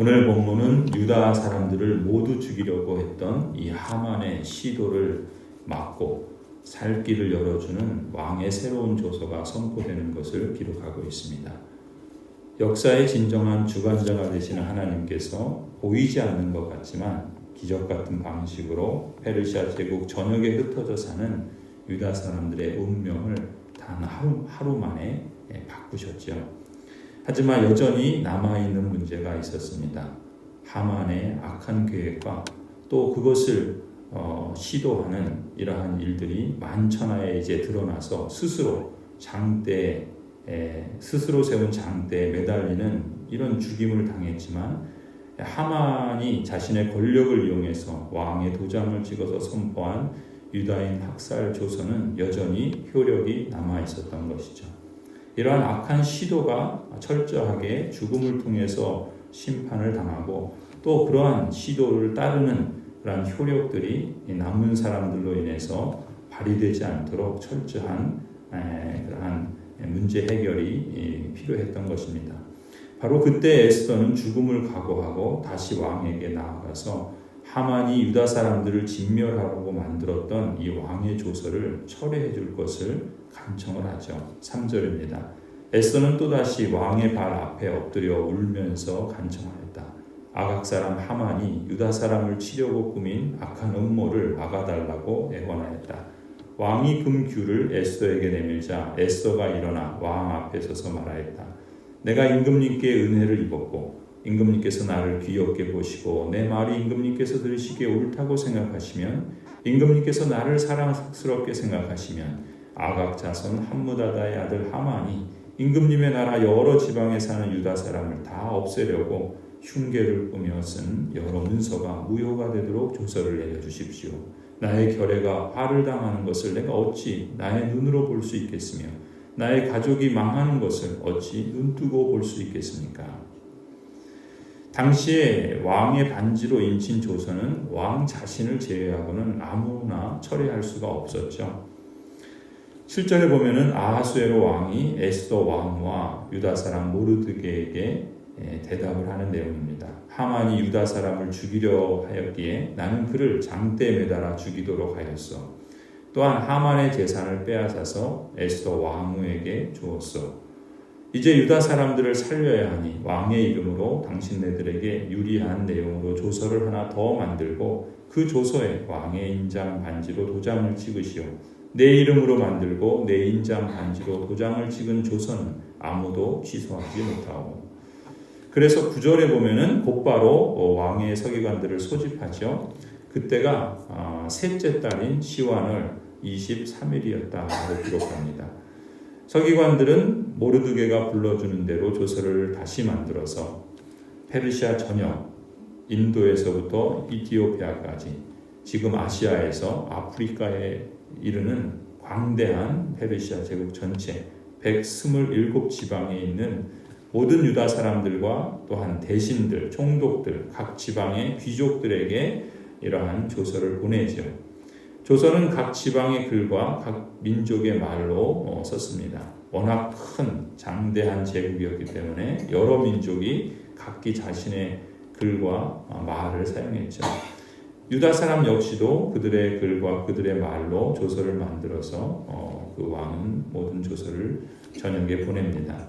오늘 본문은 유다 사람들을 모두 죽이려고 했던 이 하만의 시도를 막고 살 길을 열어주는 왕의 새로운 조서가 선포되는 것을 기록하고 있습니다. 역사의 진정한 주관자가 되시는 하나님께서 보이지 않는 것 같지만 기적 같은 방식으로 페르시아 제국 전역에 흩어져 사는 유다 사람들의 운명을 단 하루, 하루 만에 예, 바꾸셨죠. 하지만 여전히 남아있는 문제가 있었습니다. 하만의 악한 계획과 또 그것을 어, 시도하는 이러한 일들이 만천하에 이제 드러나서 스스로 장대에 에, 스스로 세운 장대에 매달리는 이런 죽임을 당했지만 하만이 자신의 권력을 이용해서 왕의 도장을 찍어서 선포한 유다인 학살 조서는 여전히 효력이 남아 있었던 것이죠. 이러한 악한 시도가 철저하게 죽음을 통해서 심판을 당하고 또 그러한 시도를 따르는 그러한 효력들이 남은 사람들로 인해서 발휘되지 않도록 철저한 그러한 문제 해결이 필요했던 것입니다. 바로 그때 에스더는 죽음을 각오하고 다시 왕에게 나아가서 하만이 유다 사람들을 진멸하라고 만들었던 이 왕의 조서를 철회해 줄 것을 간청을 하죠. 3절입니다. 에스더는 또다시 왕의 발 앞에 엎드려 울면서 간청하였다. 아각 사람 하만이 유다 사람을 치려고 꾸민 악한 음모를 막아달라고 애원하였다. 왕이 금규를 에스더에게 내밀자 에스더가 일어나 왕 앞에 서서 말하였다. 내가 임금님께 은혜를 입었고 임금님께서 나를 귀엽게 보시고 내 말이 임금님께서 들으시기에 옳다고 생각하시면 임금님께서 나를 사랑스럽게 생각하시면 아각 자손 함무다다의 아들 하만이 임금님의 나라 여러 지방에 사는 유다 사람을 다 없애려고 흉계를 꾸며 쓴 여러 문서가 무효가 되도록 조서를 내려 주십시오. 나의 결례가 화를 당하는 것을 내가 어찌 나의 눈으로 볼 수 있겠으며 나의 가족이 망하는 것을 어찌 눈뜨고 볼 수 있겠습니까? 당시에 왕의 반지로 인친 조선은 왕 자신을 제외하고는 아무나 처리할 수가 없었죠. 7절에 보면은 아하수에로 왕이 에스더 왕과 유다 사람 모르드게에게 대답을 하는 내용입니다. 하만이 유다 사람을 죽이려 하였기에 나는 그를 장대에 매달아 죽이도록 하였어. 또한 하만의 재산을 빼앗아서 에스더 왕후에게 주었어. 이제 유다 사람들을 살려야 하니 왕의 이름으로 당신네들에게 유리한 내용으로 조서를 하나 더 만들고 그 조서에 왕의 인장 반지로 도장을 찍으시오. 내 이름으로 만들고 내 인장 반지로 도장을 찍은 조서는 아무도 취소하지 못하오. 그래서 구절에 보면은 곧바로 왕의 서기관들을 소집하죠. 그때가 아, 셋째 달인 시완을 23일이었다고 기록합니다. 서기관들은 모르드게가 불러주는 대로 조서를 다시 만들어서 페르시아 전역, 인도에서부터 이티오피아까지 지금 아시아에서 아프리카에 이르는 광대한 페르시아 제국 전체 127 지방에 있는 모든 유다 사람들과 또한 대신들, 총독들, 각 지방의 귀족들에게 이러한 조서를 보내죠. 조선은 각 지방의 글과 각 민족의 말로 어, 썼습니다. 워낙 큰 장대한 제국이었기 때문에 여러 민족이 각기 자신의 글과 어, 말을 사용했죠. 유다 사람 역시도 그들의 글과 그들의 말로 조서를 만들어서 어, 그 왕은 모든 조서를 전역에 보냅니다.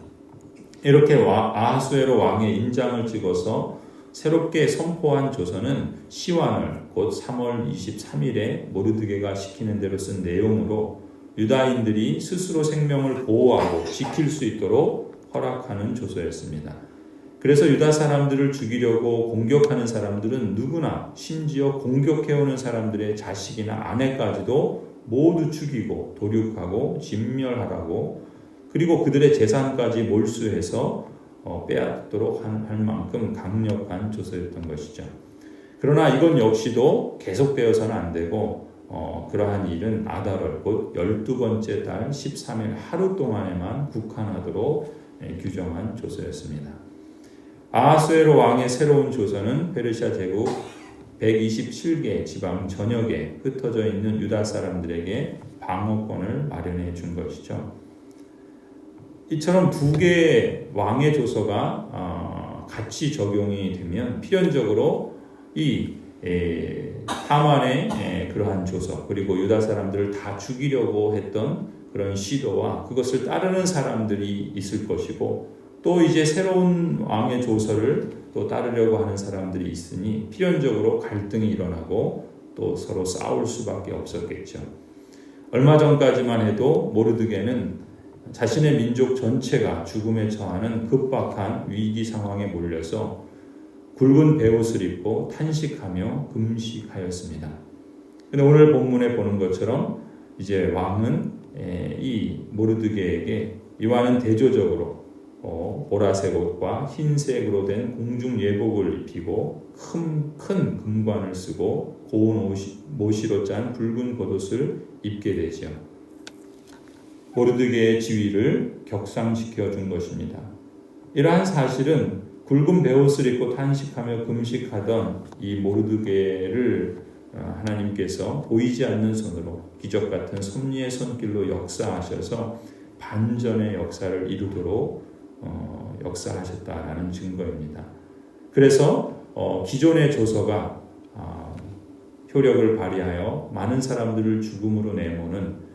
이렇게 아하수에로 왕의 인장을 찍어서 새롭게 선포한 조서는 시완을 곧 3월 23일에 모르드게가 시키는 대로 쓴 내용으로 유다인들이 스스로 생명을 보호하고 지킬 수 있도록 허락하는 조서였습니다. 그래서 유다 사람들을 죽이려고 공격하는 사람들은 누구나 심지어 공격해오는 사람들의 자식이나 아내까지도 모두 죽이고 도륙하고 진멸하라고 그리고 그들의 재산까지 몰수해서 어, 빼앗도록 할 만큼 강력한 조서였던 것이죠. 그러나 이건 역시도 계속되어서는 안 되고 어, 그러한 일은 아달월 곧 12번째 달 13일 하루 동안에만 국한하도록 예, 규정한 조서였습니다. 아하수에로 왕의 새로운 조서는 페르시아 제국 127개 지방 전역에 흩어져 있는 유다 사람들에게 방어권을 마련해 준 것이죠. 이처럼 두 개의 왕의 조서가 어, 같이 적용이 되면 필연적으로 이 에, 하만의 에, 그러한 조서 그리고 유다 사람들을 다 죽이려고 했던 그런 시도와 그것을 따르는 사람들이 있을 것이고 또 이제 새로운 왕의 조서를 또 따르려고 하는 사람들이 있으니 필연적으로 갈등이 일어나고 또 서로 싸울 수밖에 없었겠죠. 얼마 전까지만 해도 모르드게는 자신의 민족 전체가 죽음에 처하는 급박한 위기 상황에 몰려서 굵은 베옷을 입고 탄식하며 금식하였습니다. 근데 오늘 본문에 보는 것처럼 이제 왕은 이 모르드게에게 이와는 대조적으로 어, 보라색 옷과 흰색으로 된 공중 예복을 입히고 큰, 큰 금관을 쓰고 고운 옷이, 모시로 짠 붉은 겉옷을 입게 되죠. 모르드게의 지위를 격상시켜 준 것입니다. 이러한 사실은 굵은 베옷을 입고 탄식하며 금식하던 이 모르드게를 어, 하나님께서 보이지 않는 손으로 기적 같은 섭리의 손길로 역사하셔서 반전의 역사를 이루도록 어, 역사하셨다라는 증거입니다. 그래서 어, 기존의 조서가 어, 효력을 발휘하여 많은 사람들을 죽음으로 내모는 예,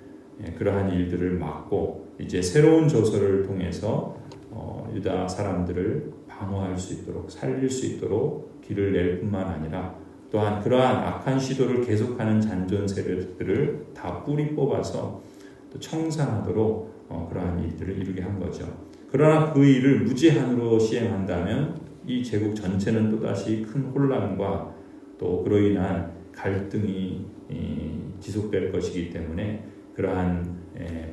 그러한 일들을 막고 이제 새로운 조서를 통해서 어, 유다 사람들을 방어할 수 있도록 살릴 수 있도록 길을 낼 뿐만 아니라 또한 그러한 악한 시도를 계속하는 잔존 세력들을 다 뿌리 뽑아서 또 청산하도록 어, 그러한 일들을 이루게 한 거죠. 그러나 그 일을 무제한으로 시행한다면 이 제국 전체는 또다시 큰 혼란과 또 그로 인한 갈등이 지속될 것이기 때문에 그러한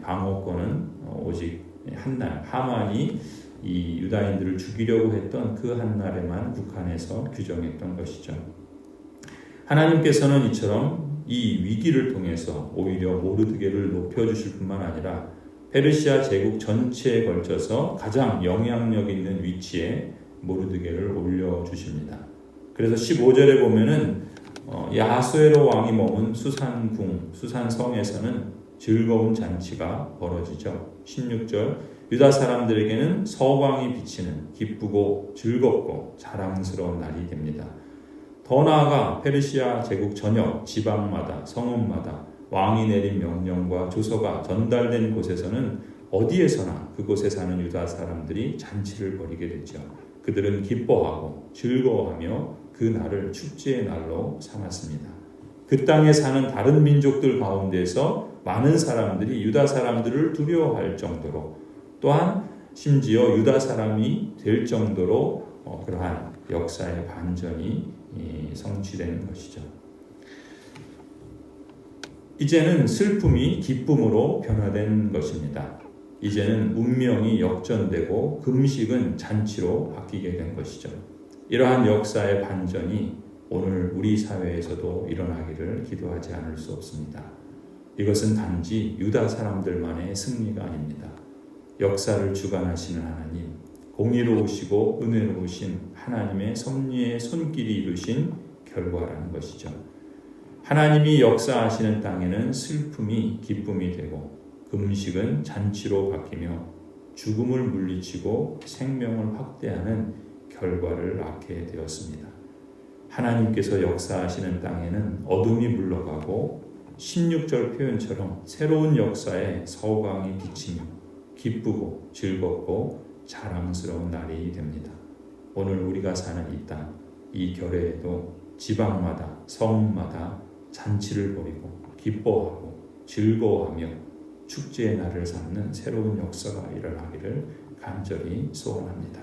방어권은 어, 오직 한날 하만이 이 유다인들을 죽이려고 했던 그 한날에만 국한해서 규정했던 것이죠. 하나님께서는 이처럼 이 위기를 통해서 오히려 모르드게를 높여주실 뿐만 아니라 페르시아 제국 전체에 걸쳐서 가장 영향력 있는 위치에 모르드게를 올려주십니다. 그래서 15절에 보면은 어, 야하수에로 왕이 머문 수산궁, 수산성에서는 즐거운 잔치가 벌어지죠. 16절 유다 사람들에게는 서광이 비치는 기쁘고 즐겁고 자랑스러운 날이 됩니다. 더 나아가 페르시아 제국 전역 지방마다 성읍마다 왕이 내린 명령과 조서가 전달된 곳에서는 어디에서나 그곳에 사는 유다 사람들이 잔치를 벌이게 되죠. 그들은 기뻐하고 즐거워하며 그 날을 축제의 날로 삼았습니다. 그 땅에 사는 다른 민족들 가운데서 많은 사람들이 유다 사람들을 두려워할 정도로 또한 심지어 유다 사람이 될 정도로 어, 그러한 역사의 반전이 성취되는 것이죠. 이제는 슬픔이 기쁨으로 변화된 것입니다. 이제는 운명이 역전되고 금식은 잔치로 바뀌게 된 것이죠. 이러한 역사의 반전이 오늘 우리 사회에서도 일어나기를 기도하지 않을 수 없습니다. 이것은 단지 유다 사람들만의 승리가 아닙니다. 역사를 주관하시는 하나님, 공의로우시고 은혜로우신 하나님의 섭리의 손길이 이루신 결과라는 것이죠. 하나님이 역사하시는 땅에는 슬픔이 기쁨이 되고 금식은 잔치로 바뀌며 죽음을 물리치고 생명을 확대하는 결과를 낳게 되었습니다. 하나님께서 역사하시는 땅에는 어둠이 물러가고 16절 표현처럼 새로운 역사에 서광이 비치며 기쁘고 즐겁고 자랑스러운 날이 됩니다. 오늘 우리가 사는 이 땅, 이 결례에도 지방마다 성마다 잔치를 벌이고 기뻐하고 즐거워하며 축제의 날을 삼는 새로운 역사가 일어나기를 간절히 소원합니다.